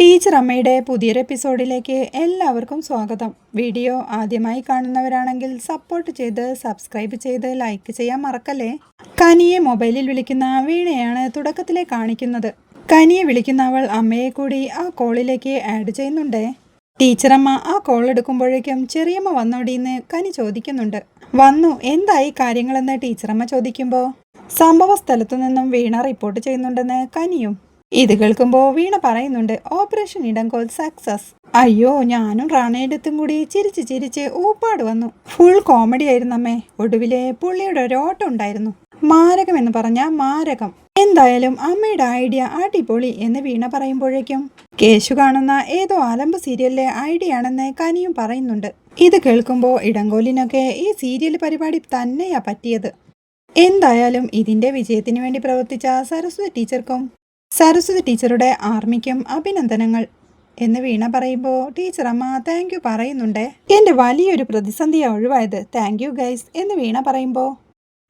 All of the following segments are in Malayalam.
ടീച്ചർ അമ്മയുടെ പുതിയൊരു എപ്പിസോഡിലേക്ക് എല്ലാവർക്കും സ്വാഗതം. വീഡിയോ ആദ്യമായി കാണുന്നവരാണെങ്കിൽ സപ്പോർട്ട് ചെയ്ത് സബ്സ്ക്രൈബ് ചെയ്ത് ലൈക്ക് ചെയ്യാൻ മറക്കല്ലേ? കനിയെ മൊബൈലിൽ വിളിക്കുന്ന വീണയാണ് തുടക്കത്തിലെ കാണിക്കുന്നത്. കനിയെ വിളിക്കുന്ന അവൾ അമ്മയെ കൂടി ആ കോളിലേക്ക് ആഡ് ചെയ്യുന്നുണ്ട്. ടീച്ചറമ്മ ആ കോൾ എടുക്കുമ്പോഴേക്കും ചെറിയമ്മ വന്നോടിയെന്ന് കനി ചോദിക്കുന്നുണ്ട്. വന്നു എന്തായി കാര്യങ്ങളെന്ന് ടീച്ചറമ്മ ചോദിക്കുമ്പോൾ സംഭവ സ്ഥലത്തു നിന്നും വീണ റിപ്പോർട്ട് ചെയ്യുന്നുണ്ടെന്ന് കനിയും ഇത് കേൾക്കുമ്പോൾ വീണ പറയുന്നുണ്ട് ഓപ്പറേഷൻ ഇടങ്കോൽ സക്സസ് അയ്യോ ഞാനും റാണയെടുത്തും കൂടി ചിരിച്ച് ചിരിച്ച് ഊപ്പാട് വന്നു. ഫുൾ കോമഡി ആയിരുന്നു അമ്മേ. ഒടുവിലെ പുള്ളിയുടെ ഒരു ഓട്ടം ഉണ്ടായിരുന്നു. മാരകം എന്ന് പറഞ്ഞാൽ മാരകം. എന്തായാലും അമ്മയുടെ ഐഡിയ അടിപൊളി എന്ന് വീണ പറയുമ്പോഴേക്കും കേശു കാണുന്ന ഏതോ അലമ്പ് സീരിയലിലെ ഐഡിയ ആണെന്ന് കനിയും പറയുന്നുണ്ട്. ഇത് കേൾക്കുമ്പോൾ ഇടങ്കോലിനൊക്കെ ഈ സീരിയൽ പരിപാടി തന്നെയാ പറ്റിയത്. എന്തായാലും ഇതിന്റെ വിജയത്തിന് വേണ്ടി പ്രവർത്തിച്ച സരസ്വതി ടീച്ചർക്കും സരസ്വതി ടീച്ചറുടെ ആർമിക്കും അഭിനന്ദനങ്ങൾ എന്ന് വീണ പറയുമ്പോൾ ടീച്ചർ അമ്മ താങ്ക് യു പറയുന്നുണ്ട്. എന്റെ വലിയൊരു പ്രതിസന്ധിയാണ് ഒഴിവായത്. താങ്ക് യു ഗൈസ് എന്ന് വീണ പറയുമ്പോൾ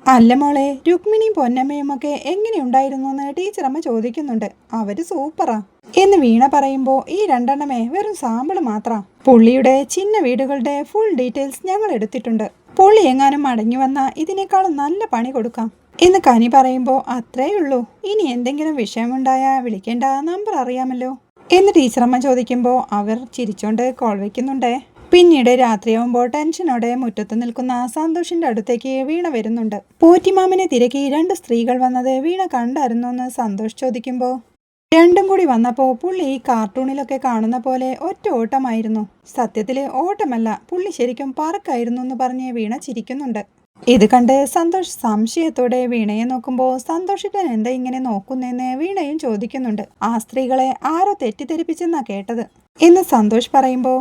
അല്ല മോളെ രുക്മിണിയും പൊന്നമ്മയും ഒക്കെ എങ്ങനെയുണ്ടായിരുന്നു എന്ന് ടീച്ചറമ്മ ചോദിക്കുന്നുണ്ട്. അവർ സൂപ്പറാ. എന്ന് വീണ പറയുമ്പോൾ ഈ രണ്ടെണ്ണമേ വെറും സാമ്പിൾ മാത്രം. പുള്ളിയുടെ ചിന്ന വീടുകളുടെ ഫുൾ ഡീറ്റെയിൽസ് ഞങ്ങൾ എടുത്തിട്ടുണ്ട്. പുള്ളി എങ്ങാനും മടങ്ങി വന്നാൽ ഇതിനേക്കാളും നല്ല പണി കൊടുക്കാം. എന്ന് കനി പറയുമ്പോൾ അത്രേ ഉള്ളൂ. ഇനി എന്തെങ്കിലും വിഷയമുണ്ടായാൽ വിളിക്കേണ്ട. നമ്പർ അറിയാമല്ലോ. എന്ന് ടീച്ചറമ്മ ചോദിക്കുമ്പോൾ അവർ ചിരിച്ചോണ്ട് കോൾ വയ്ക്കുന്നുണ്ടേ പിന്നീട് രാത്രിയാവുമ്പോൾ ടെൻഷനോടെ മുറ്റത്ത് നിൽക്കുന്ന സന്തോഷിന്റെ അടുത്തേക്ക് വീണ വരുന്നുണ്ട്. പോറ്റിമാമിനെ തിരക്കി രണ്ട് സ്ത്രീകൾ വന്നത് വീണ കണ്ടായിരുന്നു എന്ന് സന്തോഷ് ചോദിക്കുമ്പോൾ രണ്ടും കൂടി വന്നപ്പോൾ പുള്ളി ഈ കാർട്ടൂണിലൊക്കെ കാണുന്ന പോലെ ഒറ്റ ഓട്ടമായിരുന്നു. സത്യത്തിൽ ഓട്ടമല്ല പുള്ളി ശരിക്കും പറക്കായിരുന്നു എന്ന് പറഞ്ഞ് വീണ ചിരിക്കുന്നുണ്ട്. ഇത് കണ്ട് സന്തോഷ് സംശയത്തോടെ വീണയെ നോക്കുമ്പോൾ സന്തോഷിട്ടൻ എന്താ ഇങ്ങനെ നോക്കുന്നതെന്ന് വീണയും ചോദിക്കുന്നുണ്ട്. ആ സ്ത്രീകളെ ആരോ തെറ്റിദ്ധരിപ്പിച്ചെന്നാ കേട്ടത്. എന്ന് സന്തോഷ് പറയുമ്പോൾ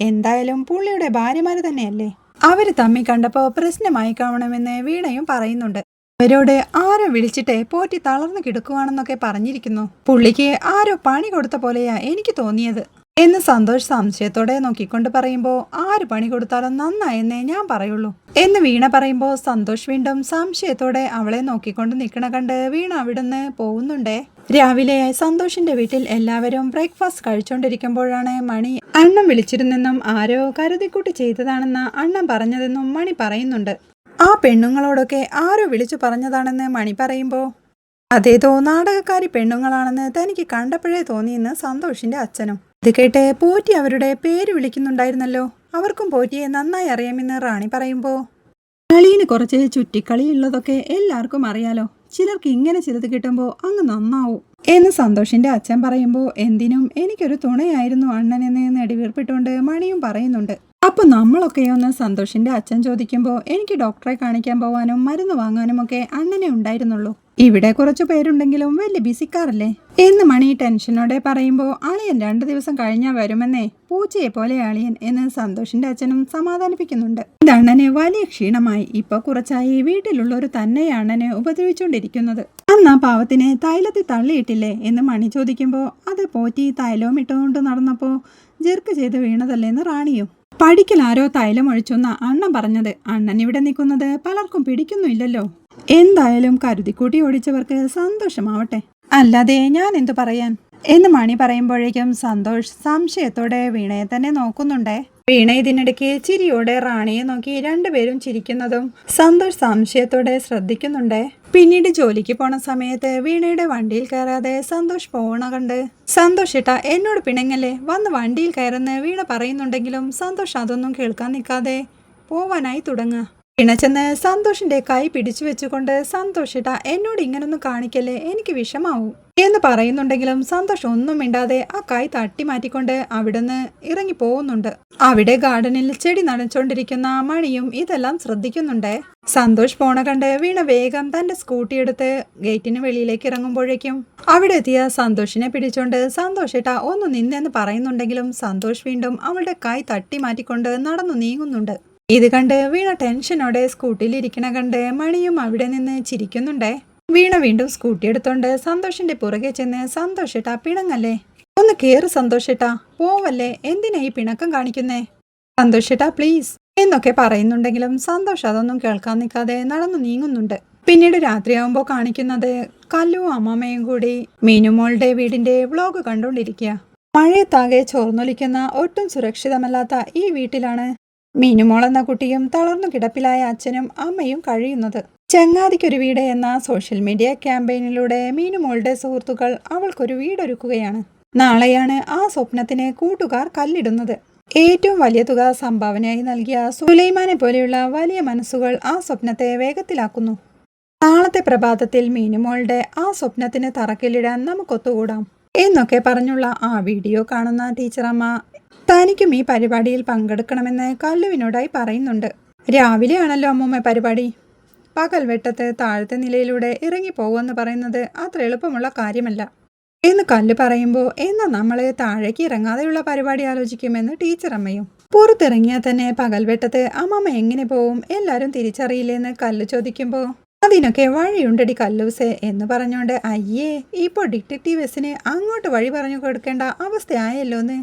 എന്തായാലും പുള്ളിയുടെ ഭാര്യമാര് തന്നെയല്ലേ? അവർ തമ്മിൽ കണ്ടപ്പോ പ്രശ്നമായി കാണണമെന്ന് വീണയും പറയുന്നുണ്ട്. അവരോട് ആരോ വിളിച്ചിട്ട് പോറ്റി തളർന്നു കിടക്കുവാണെന്നൊക്കെ പറഞ്ഞിരിക്കുന്നു. പുള്ളിക്ക് ആരോ പണി കൊടുത്ത പോലെയാ എനിക്ക് തോന്നിയത്. എന്ന് സന്തോഷ് സംശയത്തോടെ നോക്കിക്കൊണ്ട് പറയുമ്പോൾ ആര് പണി കൊടുത്താലും നന്നായെന്നേ ഞാൻ പറയുള്ളൂ. എന്ന് വീണ പറയുമ്പോൾ സന്തോഷ് വീണ്ടും സംശയത്തോടെ അവളെ നോക്കിക്കൊണ്ട് നിൽക്കണ കണ്ട് വീണ അവിടുന്ന് പോകുന്നുണ്ടേ? രാവിലെ സന്തോഷിന്റെ വീട്ടിൽ എല്ലാവരും ബ്രേക്ക്ഫാസ്റ്റ് കഴിച്ചുകൊണ്ടിരിക്കുമ്പോഴാണ് മണി അണ്ണം വിളിച്ചിരുന്നെന്നും ആരോ കരുതിക്കൂട്ടി ചെയ്തതാണെന്ന് അണ്ണം പറഞ്ഞതെന്നും മണി പറയുന്നുണ്ട്. ആ പെണ്ണുങ്ങളോടൊക്കെ ആരോ വിളിച്ചു പറഞ്ഞതാണെന്ന് മണി പറയുമ്പോൾ അതേതോ നാടകക്കാരി പെണ്ണുങ്ങളാണെന്ന് തനിക്ക് കണ്ടപ്പോഴേ തോന്നിയെന്ന് സന്തോഷിന്റെ അച്ഛനും. ഇത് കേട്ട് പോറ്റി അവരുടെ പേര് വിളിക്കുന്നുണ്ടായിരുന്നല്ലോ. അവർക്കും പോറ്റിയെ നന്നായി അറിയാമെന്ന് റാണി പറയുമ്പോൾ കളിന് കുറച്ച് ചുറ്റിക്കളിയുള്ളതൊക്കെ എല്ലാവർക്കും അറിയാലോ. ചിലർക്ക് ഇങ്ങനെ ചിലത് കിട്ടുമ്പോൾ അങ്ങ് നന്നാവും. എന്ന് സന്തോഷിന്റെ അച്ഛൻ പറയുമ്പോൾ എന്തിനും എനിക്കൊരു തുണയായിരുന്നു അണ്ണൻ എന്ന് നെടുവീർപ്പിട്ടുകൊണ്ട് മണിയും പറയുന്നുണ്ട്. അപ്പൊ നമ്മളൊക്കെ ഒന്ന് സന്തോഷിന്റെ അച്ഛൻ ചോദിക്കുമ്പോൾ എനിക്ക് ഡോക്ടറെ കാണിക്കാൻ പോവാനും മരുന്ന് വാങ്ങാനും ഒക്കെ അണ്ണനെ ഉണ്ടായിരുന്നുള്ളൂ. ഇവിടെ കുറച്ചു പേരുണ്ടെങ്കിലും വലിയ ബിസിക്കാറല്ലേ? എന്ന് മണി ടെൻഷനോടെ പറയുമ്പോൾ അളിയൻ രണ്ടു ദിവസം കഴിഞ്ഞാൽ വരുമെന്നേ. പൂച്ചയെ പോലെ അളിയൻ എന്ന് സന്തോഷിന്റെ അച്ഛനും സമാധാനിപ്പിക്കുന്നുണ്ട്. ഇത് അണ്ണന് വലിയ ക്ഷീണമായി. ഇപ്പൊ കുറച്ചായി വീട്ടിലുള്ള തന്നെ അണ്ണനെ ഉപദ്രവിച്ചുകൊണ്ടിരിക്കുന്നത് അന്ന് ആ പാവത്തിനെ തൈലത്തിൽ തള്ളിയിട്ടില്ലേ? എന്ന് മണി ചോദിക്കുമ്പോൾ അത് പോറ്റി തൈലവും ഇട്ടുകൊണ്ട് നടന്നപ്പോ ജെർക്ക് ചെയ്ത് വീണതല്ലേ എന്ന് റാണിയും. പഠിക്കൽ ആരോ തൈലം ഒഴിച്ചെന്ന അണ്ണൻ പറഞ്ഞത്. അണ്ണൻ ഇവിടെ നിൽക്കുന്നത് പലർക്കും പിടിക്കുന്നില്ലല്ലോ എന്തായാലും കരുതിക്കൂട്ടി ഓടിച്ചവർക്ക് സന്തോഷമാവട്ടെ. അല്ലാതെ ഞാൻ എന്തു പറയാൻ? എന്ന് മണി പറയുമ്പോഴേക്കും സന്തോഷ് സംശയത്തോടെ വീണയെ തന്നെ നോക്കുന്നുണ്ടേ. വീണ ഇതിനിടയ്ക്ക് ചിരിയോടെ റാണിയെ നോക്കി രണ്ടുപേരും ചിരിക്കുന്നതും സന്തോഷ് സംശയത്തോടെ ശ്രദ്ധിക്കുന്നുണ്ടേ. പിന്നീട് ജോലിക്ക് പോണ സമയത്ത് വീണയുടെ വണ്ടിയിൽ കയറാതെ സന്തോഷ് പോണ കണ്ട് സന്തോഷ് ഇട്ട എന്നോട് പിണങ്ങല്ലേ? വന്ന് വണ്ടിയിൽ കയറുന്ന വീണ പറയുന്നുണ്ടെങ്കിലും സന്തോഷ് അതൊന്നും കേൾക്കാൻ നിൽക്കാതെ പോവാനായി തുടങ്ങുക. ഇണച്ചെന്ന് സന്തോഷിന്റെ കൈ പിടിച്ചു വെച്ചുകൊണ്ട് സന്തോഷിട്ട എന്നോട് ഇങ്ങനൊന്നും കാണിക്കല്ലേ? എനിക്ക് വിഷമാവും. എന്ന് പറയുന്നുണ്ടെങ്കിലും സന്തോഷം ഒന്നും മിണ്ടാതെ ആ കൈ തട്ടി മാറ്റിക്കൊണ്ട് അവിടുന്ന് ഇറങ്ങി പോകുന്നുണ്ട്. അവിടെ ഗാർഡനിൽ ചെടി നനച്ചോണ്ടിരിക്കുന്ന മണിയും ഇതെല്ലാം ശ്രദ്ധിക്കുന്നുണ്ട്. സന്തോഷ് പോണ കണ്ട് വീണ വേഗം തന്റെ സ്കൂട്ടി എടുത്ത് ഗേറ്റിന് വെളിയിലേക്ക് ഇറങ്ങുമ്പോഴേക്കും അവിടെ എത്തിയ സന്തോഷിനെ പിടിച്ചോണ്ട് സന്തോഷിട്ട ഒന്ന് നിന്നെന്ന് പറയുന്നുണ്ടെങ്കിലും സന്തോഷ് വീണ്ടും അവളുടെ കൈ തട്ടി മാറ്റിക്കൊണ്ട് നടന്നു നീങ്ങുന്നുണ്ട്. ഇത് കണ്ട് വീണ ടെൻഷനോടെ സ്കൂട്ടിയിൽ ഇരിക്കണ കണ്ട് മണിയും അവിടെ നിന്ന് ചിരിക്കുന്നുണ്ടേ. വീണ വീണ്ടും സ്കൂട്ടി എടുത്തോണ്ട് സന്തോഷിന്റെ പുറകെ ചെന്ന് സന്തോഷേട്ടാ പിണങ്ങല്ലേ? ഒന്ന് കേറ് സന്തോഷേട്ടാ പോവല്ലേ? എന്തിനാ ഈ പിണക്കം കാണിക്കുന്നേ? സന്തോഷേട്ടാ പ്ലീസ് എന്നൊക്കെ പറയുന്നുണ്ടെങ്കിലും സന്തോഷം അതൊന്നും കേൾക്കാൻ നിൽക്കാതെ നടന്നു നീങ്ങുന്നുണ്ട്. പിന്നീട് രാത്രിയാവുമ്പോൾ കാണിക്കുന്നത് കല്ലു അമ്മാമ്മയും കൂടി മീനുമോളുടെ വീടിന്റെ വ്ലോഗ് കണ്ടുകൊണ്ടിരിക്കുക മഴയത്താകെ ചോർന്നൊലിക്കുന്ന ഒട്ടും സുരക്ഷിതമല്ലാത്ത ഈ വീട്ടിലാണ് മീനുമോൾ എന്ന കുട്ടിയും തളർന്നു കിടപ്പിലായ അച്ഛനും അമ്മയും കഴിയുന്നത്. ചങ്ങാതിക്കൊരു വീട് എന്ന സോഷ്യൽ മീഡിയ ക്യാമ്പയിനിലൂടെ മീനുമോളുടെ സുഹൃത്തുക്കൾ അവൾക്കൊരു വീടൊരുക്കുകയാണ്. നാളെയാണ് ആ സ്വപ്നത്തിന് കൂട്ടുകാർ കല്ലിടുന്നത്. ഏറ്റവും വലിയ തുക സംഭാവനയായി നൽകിയ സുലൈമാനെ പോലെയുള്ള വലിയ മനസ്സുകൾ ആ സ്വപ്നത്തെ വേഗത്തിലാക്കുന്നു. നാളത്തെ പ്രഭാതത്തിൽ മീനുമോളുടെ ആ സ്വപ്നത്തിന് തറക്കല്ലിടാൻ നമുക്കൊത്തുകൂടാം. എന്നൊക്കെ പറഞ്ഞുള്ള ആ വീഡിയോ കാണുന്ന ടീച്ചറമ്മ തനിക്കും ഈ പരിപാടിയിൽ പങ്കെടുക്കണമെന്ന് കല്ലുവിനോടായി പറയുന്നുണ്ട്. രാവിലെയാണല്ലോ അമ്മൂമ്മ പരിപാടി. പകൽ വെട്ടത്ത് താഴത്തെ നിലയിലൂടെ ഇറങ്ങിപ്പോകുമെന്ന് പറയുന്നത് അത്ര എളുപ്പമുള്ള കാര്യമല്ല. എന്ന് കല്ല് പറയുമ്പോൾ എന്നാ നമ്മൾ താഴേക്ക് ഇറങ്ങാതെയുള്ള പരിപാടി ആലോചിക്കുമെന്ന് ടീച്ചറമ്മയും പുറത്തിറങ്ങിയാൽ തന്നെ പകൽ വെട്ടത്ത് അമ്മമ്മ എങ്ങനെ പോവും എല്ലാവരും തിരിച്ചറിയില്ലെന്ന് കല്ല് ചോദിക്കുമ്പോൾ അതിനൊക്കെ വഴിയുണ്ടടി കല്ലൂസേ എന്ന് പറഞ്ഞുകൊണ്ട് അയ്യേ ഇപ്പോൾ ഡിറ്റക്റ്റീവ്സിന് അങ്ങോട്ട് വഴി പറഞ്ഞു കൊടുക്കേണ്ട അവസ്ഥയായല്ലോ എന്ന്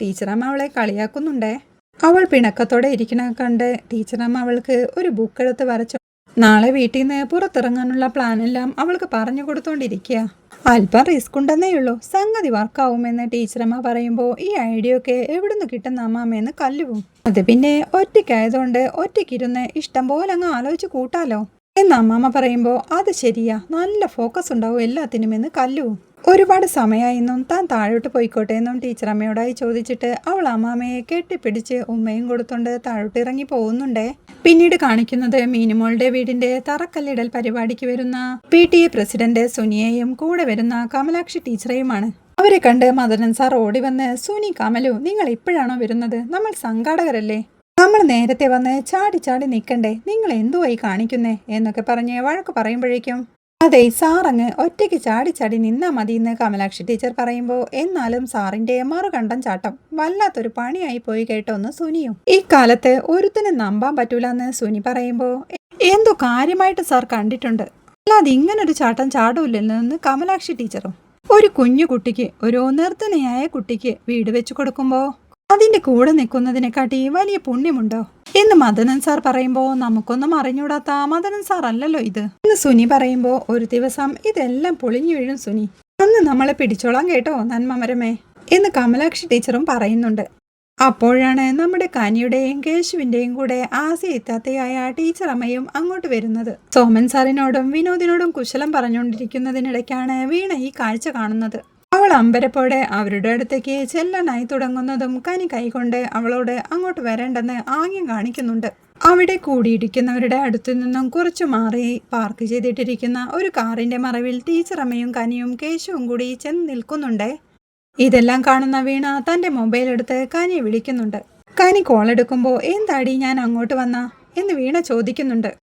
ടീച്ചറമ്മ അവളെ കളിയാക്കുന്നുണ്ടേ. അവൾ പിണക്കത്തോടെ ഇരിക്കണ കണ്ട് ടീച്ചറമ്മ അവൾക്ക് ഒരു ബുക്ക് എടുത്ത് വരച്ചു. നാളെ വീട്ടിൽ നിന്ന് പുറത്തിറങ്ങാനുള്ള പ്ലാനെല്ലാം അവൾക്ക് പറഞ്ഞു കൊടുത്തോണ്ടിരിക്കുക അല്പം റിസ്ക് ഉണ്ടെന്നേ ഉള്ളൂ. സംഗതി വർക്കാവുമെന്ന് ടീച്ചറമ്മ പറയുമ്പോൾ ഈ ഐഡിയ ഒക്കെ എവിടുന്ന് കിട്ടുന്ന അമ്മാമ്മയെന്ന് കല്ലുവും അത് പിന്നെ ഒറ്റയ്ക്കായതുകൊണ്ട് ഒറ്റയ്ക്കിരുന്ന് ഇഷ്ടം പോലെ അങ്ങ് ആലോചിച്ച് കൂട്ടാലോ? എന്ന് അമ്മാമ്മ പറയുമ്പോൾ അത് ശരിയാ. നല്ല ഫോക്കസ് ഉണ്ടാവും എല്ലാത്തിനും എന്ന് കല്ലു. ഒരുപാട് സമയമായെന്നും താൻ താഴോട്ട് പോയിക്കോട്ടെ എന്നും ടീച്ചർ അമ്മയോടായി ചോദിച്ചിട്ട് അവൾ അമ്മാമ്മയെ കെട്ടിപ്പിടിച്ച് ഉമ്മയും കൊടുത്തുകൊണ്ട് താഴോട്ട് ഇറങ്ങി പോകുന്നുണ്ടേ. പിന്നീട് കാണിക്കുന്നത് മീനുമോളുടെ വീടിന്റെ തറക്കല്ലിടൽ പരിപാടിക്ക് വരുന്ന പി ടി എ പ്രസിഡന്റ് സുനിയെയും കൂടെ വരുന്ന കമലാക്ഷി ടീച്ചറെയുമാണ്. അവരെ കണ്ട് മദനൻ സാർ ഓടി വന്ന് സുനി കമലു നിങ്ങൾ ഇപ്പോഴാണോ വരുന്നത്? നമ്മൾ സംഘാടകരല്ലേ? നമ്മൾ നേരത്തെ വന്ന് ചാടി ചാടി നിൽക്കണ്ടേ? നിങ്ങൾ എന്തുവായി കാണിക്കുന്നേ? എന്നൊക്കെ പറഞ്ഞ് വഴക്ക് പറയുമ്പോഴേക്കും അതെ സാറങ്ങ് ഒറ്റയ്ക്ക് ചാടി ചാടി നിന്നാ മതി എന്ന് കമലാക്ഷി ടീച്ചർ പറയുമ്പോൾ എന്നാലും സാറിന്റെ മറുകണ്ടം ചാട്ടം. വല്ലാത്തൊരു പണിയായി പോയി കേട്ടോന്ന് സുനിയും. ഇക്കാലത്ത് ഒരുത്തിന് നമ്പാൻ പറ്റൂലെന്ന് സുനി പറയുമ്പോൾ എന്തോ കാര്യമായിട്ട് സാർ കണ്ടിട്ടുണ്ട്. അല്ലാതെ ഇങ്ങനൊരു ചാട്ടം ചാടൂല്ലെന്ന് കമലാക്ഷി ടീച്ചറും. ഒരു കുഞ്ഞു കുട്ടിക്ക് ഒരു നിർത്തനയായ കുട്ടിക്ക് വീട് വെച്ചു കൊടുക്കുമ്പോൾ അതിന്റെ കൂടെ നിൽക്കുന്നതിനെക്കാട്ടി വലിയ പുണ്യമുണ്ടോ? എന്ന് മദനൻ സാർ പറയുമ്പോ നമുക്കൊന്നും അറിഞ്ഞൂടാത്ത മദനൻ സാർ അല്ലല്ലോ ഇത്. എന്ന് സുനി പറയുമ്പോ ഒരു ദിവസം ഇതെല്ലാം പൊളിഞ്ഞു വീഴും സുനി. അന്ന് നമ്മളെ പിടിച്ചോളാം കേട്ടോ നന്മമരമേ എന്ന് കമലാക്ഷി ടീച്ചറും പറയുന്നുണ്ട്. അപ്പോഴാണ് നമ്മുടെ കനിയുടെയും കേശുവിന്റെയും കൂടെ ആസി ഇത്താത്തയായ ടീച്ചർ അമ്മയും അങ്ങോട്ട് വരുന്നത്. സോമൻ സാറിനോടും വിനോദിനോടും കുശലം പറഞ്ഞുകൊണ്ടിരിക്കുന്നതിനിടയ്ക്കാണ് വീണ ഈ കാഴ്ച കാണുന്നത്. അമ്പരപ്പോടെ അവരുടെ അടുത്തേക്ക് ചെല്ലാനായി തുടങ്ങുന്നതും കനി കൈകൊണ്ട് അവളോട് അങ്ങോട്ട് വരേണ്ടെന്ന് ആംഗ്യം കാണിക്കുന്നുണ്ട്. അവിടെ കൂടിയിരിക്കുന്നവരുടെ അടുത്തു നിന്നും കുറച്ച് മാറി പാർക്ക് ചെയ്തിട്ടിരിക്കുന്ന ഒരു കാറിന്റെ മറവിൽ ടീച്ചറമ്മയും കനിയും കേശവും കൂടി ചെന്ന് നിൽക്കുന്നുണ്ട്. ഇതെല്ലാം കാണുന്ന വീണ തന്റെ മൊബൈൽ എടുത്ത് കനിയെ വിളിക്കുന്നുണ്ട്. കനി കോൾ എടുക്കുമ്പോൾ എന്താടി ഞാൻ അങ്ങോട്ട് വന്ന? എന്ന് വീണ ചോദിക്കുന്നുണ്ട്.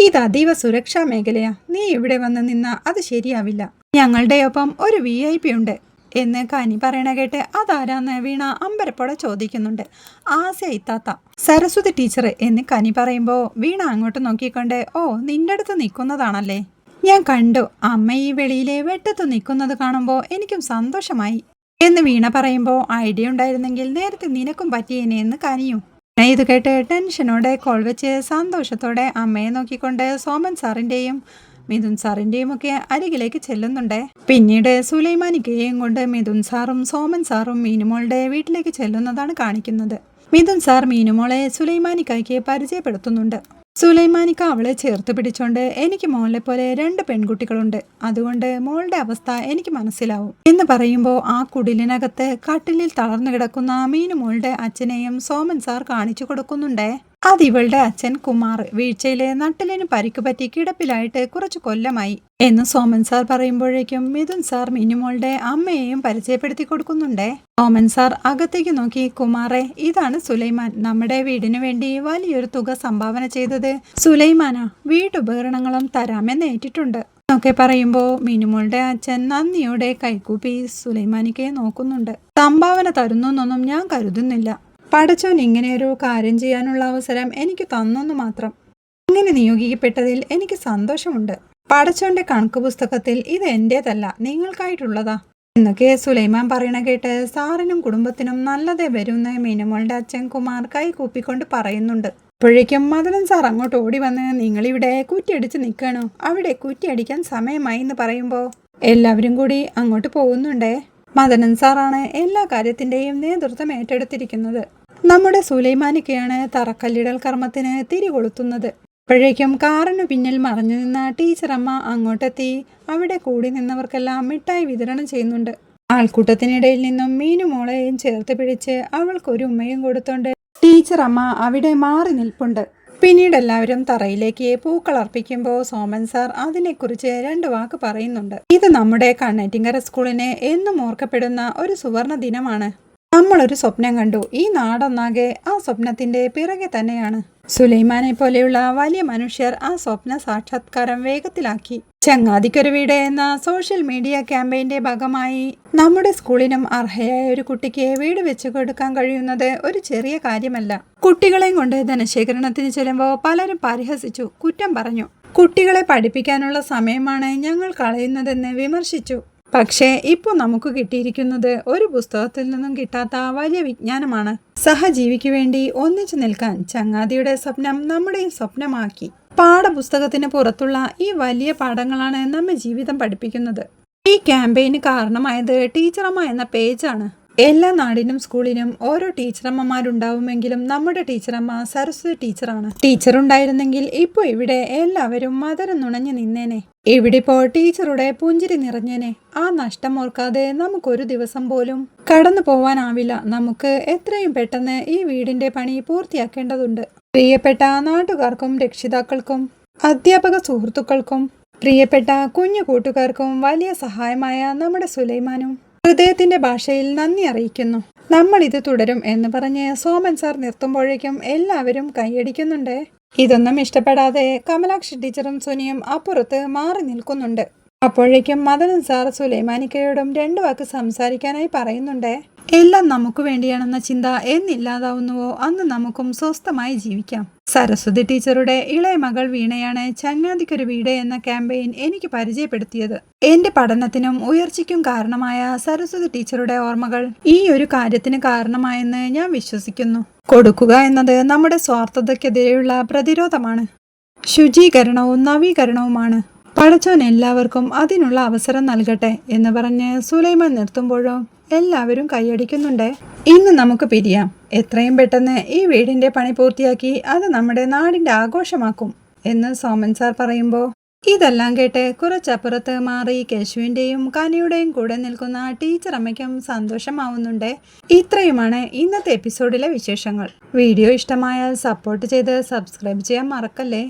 ഇത് അതീവ സുരക്ഷാ മേഖലയാ. നീ ഇവിടെ വന്ന് നിന്ന അത് ശരിയാവില്ല. ഞങ്ങളുടെ ഒപ്പം ഒരു വി ഐ പി ഉണ്ട്. എന്ന് കനി പറയണ കേട്ട് അതാരാന്ന് വീണ അമ്പരപ്പോടെ ചോദിക്കുന്നുണ്ട്. ആസ ഇത്താത്ത സരസ്വതി ടീച്ചർ എന്ന് കനി പറയുമ്പോൾ വീണ അങ്ങോട്ട് നോക്കിക്കൊണ്ട് ഓ നിന്റെ അടുത്ത് നിൽക്കുന്നതാണല്ലേ? ഞാൻ കണ്ടു അമ്മ ഈ വെളിയിലെ വെട്ടത്ത് നിൽക്കുന്നത് കാണുമ്പോൾ എനിക്കും സന്തോഷമായി. എന്ന് വീണ പറയുമ്പോൾ ഐഡിയ ഉണ്ടായിരുന്നെങ്കിൽ നേരത്തെ നിനക്കും പറ്റിയേനെ എന്ന് കനിയും. ഇത് കേട്ട് ടെൻഷനോടെ കോൾ വെച്ച് സന്തോഷത്തോടെ അമ്മയെ നോക്കിക്കൊണ്ട് സോമൻ സാറിന്റെയും മിഥുൻ സാറിന്റെയും ഒക്കെ അരികിലേക്ക് ചെല്ലുന്നുണ്ട്. പിന്നീട് സുലൈമാനിക്കയെയും കൊണ്ട് മിഥുൻ സാറും സോമൻ സാറും മീനുമോളുടെ വീട്ടിലേക്ക് ചെല്ലുന്നതാണ് കാണിക്കുന്നത്. മിഥുൻ സാർ മീനുമോളെ സുലൈമാനിക്കയ്ക്ക് പരിചയപ്പെടുത്തുന്നുണ്ട്. സുലൈമാനിക്ക അവളെ ചേർത്ത് പിടിച്ചോണ്ട് എനിക്ക് മോളെ പോലെ രണ്ട് പെൺകുട്ടികളുണ്ട്. അതുകൊണ്ട് മോളുടെ അവസ്ഥ എനിക്ക് മനസ്സിലാവും. എന്ന് പറയുമ്പോൾ ആ കുടിലിനകത്ത് കട്ടിലിൽ തളർന്നു കിടക്കുന്ന മീനുമോളുടെ അച്ഛനെയും സോമൻ സാർ കാണിച്ചു കൊടുക്കുന്നുണ്ടേ. അത് ഇവളുടെ അച്ഛൻ കുമാർ വീഴ്ചയിലെ നട്ടിലിന് പരിക്ക് പറ്റി കിടപ്പിലായിട്ട് കുറച്ചു കൊല്ലമായി എന്ന് സോമൻ സാർ പറയുമ്പോഴേക്കും മിഥുൻ സാർ മിനിമോളുടെ അമ്മയെയും പരിചയപ്പെടുത്തി കൊടുക്കുന്നുണ്ടേ. സോമൻ സാർ അകത്തേക്ക് നോക്കി കുമാറെ ഇതാണ് സുലൈമാൻ. നമ്മുടെ വീടിനു വേണ്ടി വലിയൊരു തുക സംഭാവന ചെയ്തത് സുലൈമാന. വീട്ടുപകരണങ്ങളും തരാമെന്ന് ഏറ്റിട്ടുണ്ട്. എന്നൊക്കെ പറയുമ്പോൾ മിനിമോളുടെ അച്ഛൻ നന്ദിയോടെ കൈകൂപ്പി സുലൈമാനിക്കയെ നോക്കുന്നുണ്ട്. സംഭാവന തരുന്നു എന്നൊന്നും ഞാൻ കരുതുന്നില്ല. പടച്ചോൻ ഇങ്ങനെയൊരു കാര്യം ചെയ്യാനുള്ള അവസരം എനിക്ക് തന്നെന്ന് മാത്രം. ഇങ്ങനെ നിയോഗിക്കപ്പെട്ടതിൽ എനിക്ക് സന്തോഷമുണ്ട്. പടച്ചോന്റെ കണക്ക് പുസ്തകത്തിൽ ഇത് എന്റേതല്ല നിങ്ങൾക്കായിട്ടുള്ളതാ. എന്നൊക്കെ സുലൈമാൻ പറയണ കേട്ട് സാറിനും കുടുംബത്തിനും നല്ലതേ വരുന്ന മീനമോളുടെ അച്ഛൻ കുമാർ കൈ കൂപ്പിക്കൊണ്ട് പറയുന്നുണ്ട്. അപ്പോഴേക്കും മദനൻ സാർ അങ്ങോട്ട് ഓടി വന്ന് നിങ്ങളിവിടെ കുറ്റിയടിച്ച് നിൽക്കണോ അവിടെ കുറ്റിയടിക്കാൻ സമയമായി എന്ന് പറയുമ്പോൾ എല്ലാവരും കൂടി അങ്ങോട്ട് പോകുന്നുണ്ടേ? മദനൻ സാറാണ് എല്ലാ കാര്യത്തിന്റെയും നേതൃത്വം ഏറ്റെടുത്തിരിക്കുന്നത്. നമ്മുടെ സുലൈമാനിക്കയാണ് തറക്കല്ലിടൽ കർമ്മത്തിന് തിരികൊളുത്തുന്നത്. അപ്പോഴേക്കും കാറിനു പിന്നിൽ മറഞ്ഞു നിന്ന ടീച്ചറമ്മ അങ്ങോട്ടെത്തി. അവിടെ കൂടി നിന്നവർക്കെല്ലാം മിഠായി വിതരണം ചെയ്യുന്നുണ്ട്. ആൾക്കൂട്ടത്തിനിടയിൽ നിന്നും മീനുമോളെയും ചേർത്ത് പിടിച്ച് അവൾക്കൊരു ഉമ്മയും കൊടുത്തോണ്ട് ടീച്ചറമ്മ അവിടെ മാറി നിൽപ്പുണ്ട്. പിന്നീട് എല്ലാവരും തറയിലേക്ക് പൂക്കൾ അർപ്പിക്കുമ്പോൾ സോമൻ സാർ അതിനെക്കുറിച്ച് രണ്ട് വാക്ക് പറയുന്നുണ്ട്. ഇത് നമ്മുടെ കണ്ണറ്റിങ്കര സ്കൂളിനെ എന്നും ഓർക്കപ്പെടുന്ന ഒരു സുവർണ ദിനമാണ്. നമ്മളൊരു സ്വപ്നം കണ്ടു. ഈ നാടൊന്നാകെ ആ സ്വപ്നത്തിന്റെ പിറകെ തന്നെയാണ്. സുലൈമാനെ പോലെയുള്ള വലിയ മനുഷ്യർ ആ സ്വപ്ന സാക്ഷാത്കാരം വേഗത്തിലാക്കി. ചങ്ങാതിക്കൊരു വീട് എന്ന സോഷ്യൽ മീഡിയ ക്യാമ്പയിന്റെ ഭാഗമായി നമ്മുടെ സ്കൂളിനും അർഹയായ ഒരു കുട്ടിക്ക് വീട് വെച്ചു കൊടുക്കാൻ കഴിയുന്നത് ഒരു ചെറിയ കാര്യമല്ല. കുട്ടികളെയും കൊണ്ട് ധനശേഖരണത്തിന് ചെല്ലുമ്പോൾ പലരും പരിഹസിച്ചു കുറ്റം പറഞ്ഞു. കുട്ടികളെ പഠിപ്പിക്കാനുള്ള സമയമാണ് ഞങ്ങൾ കളയുന്നതെന്ന് വിമർശിച്ചു. പക്ഷേ ഇപ്പോൾ നമുക്ക് കിട്ടിയിരിക്കുന്നത് ഒരു പുസ്തകത്തിൽ നിന്നും കിട്ടാത്ത വലിയ വിജ്ഞാനമാണ്. സഹജീവിക്ക് വേണ്ടി ഒന്നിച്ചു നിൽക്കാൻ ചങ്ങാതിയുടെ സ്വപ്നം നമ്മുടെയും സ്വപ്നമാക്കി. പാഠപുസ്തകത്തിന് പുറത്തുള്ള ഈ വലിയ പാഠങ്ങളാണ് നമ്മെ ജീവിതം പഠിപ്പിക്കുന്നത്. ഈ ക്യാമ്പയിന് കാരണമായത് ടീച്ചറമ്മ എന്ന പേജാണ്. എല്ലാ നാടിനും സ്കൂളിനും ഓരോ ടീച്ചറമ്മമാരുണ്ടാവുമെങ്കിലും നമ്മുടെ ടീച്ചറമ്മ സരസ്വതി ടീച്ചറാണ്. ടീച്ചർ ഉണ്ടായിരുന്നെങ്കിൽ ഇപ്പോൾ ഇവിടെ എല്ലാവരും മദരം നുണഞ്ഞു നിന്നേനെ. ഇവിടെ ഇപ്പോൾ ടീച്ചറുടെ പുഞ്ചിരി നിറഞ്ഞേനെ. ആ നഷ്ടം ഓർക്കാതെ നമുക്കൊരു ദിവസം പോലും കടന്നു പോവാനാവില്ല. നമുക്ക് എത്രയും പെട്ടെന്ന് ഈ വീടിന്റെ പണി പൂർത്തിയാക്കേണ്ടതുണ്ട്. പ്രിയപ്പെട്ട നാട്ടുകാർക്കും രക്ഷിതാക്കൾക്കും അധ്യാപക സുഹൃത്തുക്കൾക്കും പ്രിയപ്പെട്ട കുഞ്ഞു കൂട്ടുകാർക്കും വലിയ സഹായമായ നമ്മുടെ സുലൈമാനും ഹൃദയത്തിന്റെ ഭാഷയിൽ നന്ദി അറിയിക്കുന്നു. നമ്മൾ ഇത് തുടരും എന്ന് പറഞ്ഞ് സോമൻ സാർ നിർത്തുമ്പോഴേക്കും എല്ലാവരും കൈയടിക്കുന്നുണ്ട്. ഇതൊന്നും ഇഷ്ടപ്പെടാതെ കമലാക്ഷി ടീച്ചറും സുനിയും അപ്പുറത്ത് മാറി നിൽക്കുന്നുണ്ട്. അപ്പോഴേക്കും മദനൻ സാർ സുലൈമാനിക്കയോടും രണ്ടു വാക്ക് സംസാരിക്കാനായി പറയുന്നുണ്ട്. എല്ലാം നമുക്ക് വേണ്ടിയാണെന്ന ചിന്ത എന്നില്ലാതാവുന്നുവോ? അന്ന് നമുക്കും സ്വസ്ഥമായി ജീവിക്കാം. സരസ്വതി ടീച്ചറുടെ ഇളയ മകൾ വീണയാണ് ചങ്ങാതിക്കൊരു വീട് എന്ന ക്യാമ്പയിൻ എനിക്ക് പരിചയപ്പെടുത്തിയത്. എന്റെ പഠനത്തിനും ഉയർച്ചയ്ക്കും കാരണമായ സരസ്വതി ടീച്ചറുടെ ഓർമ്മകൾ ഈ ഒരു കാര്യത്തിന് കാരണമായെന്ന് ഞാൻ വിശ്വസിക്കുന്നു. കൊടുക്കുക എന്നത് നമ്മുടെ സ്വാർത്ഥതയ്ക്കെതിരെയുള്ള പ്രതിരോധമാണ്. ശുചീകരണവും നവീകരണവുമാണ്. പടച്ചോൻ എല്ലാവർക്കും അതിനുള്ള അവസരം നൽകട്ടെ എന്ന് പറഞ്ഞ് സുലൈമാൻ നിർത്തുമ്പോഴോ എല്ലാവരും കൈയടിക്കുന്നുണ്ട്. ഇന്ന് നമുക്ക് പിരിയാം. എത്രയും പെട്ടെന്ന് ഈ വീടിന്റെ പണി പൂർത്തിയാക്കി അത് നമ്മുടെ നാടിന്റെ ആഘോഷമാക്കും എന്ന് സോമൻ സാർ പറയുമ്പോൾ ഇതെല്ലാം കേട്ട് കുറച്ചപ്പുറത്ത് മാറി കേശുവിന്റെയും കനിയുടെയും കൂടെ നിൽക്കുന്ന ടീച്ചർ അമ്മയ്ക്കും സന്തോഷമാവുന്നുണ്ട്. ഇത്രയുമാണ് ഇന്നത്തെ എപ്പിസോഡിലെ വിശേഷങ്ങൾ. വീഡിയോ ഇഷ്ടമായാൽ സപ്പോർട്ട് ചെയ്ത് സബ്സ്ക്രൈബ് ചെയ്യാൻ മറക്കല്ലേ?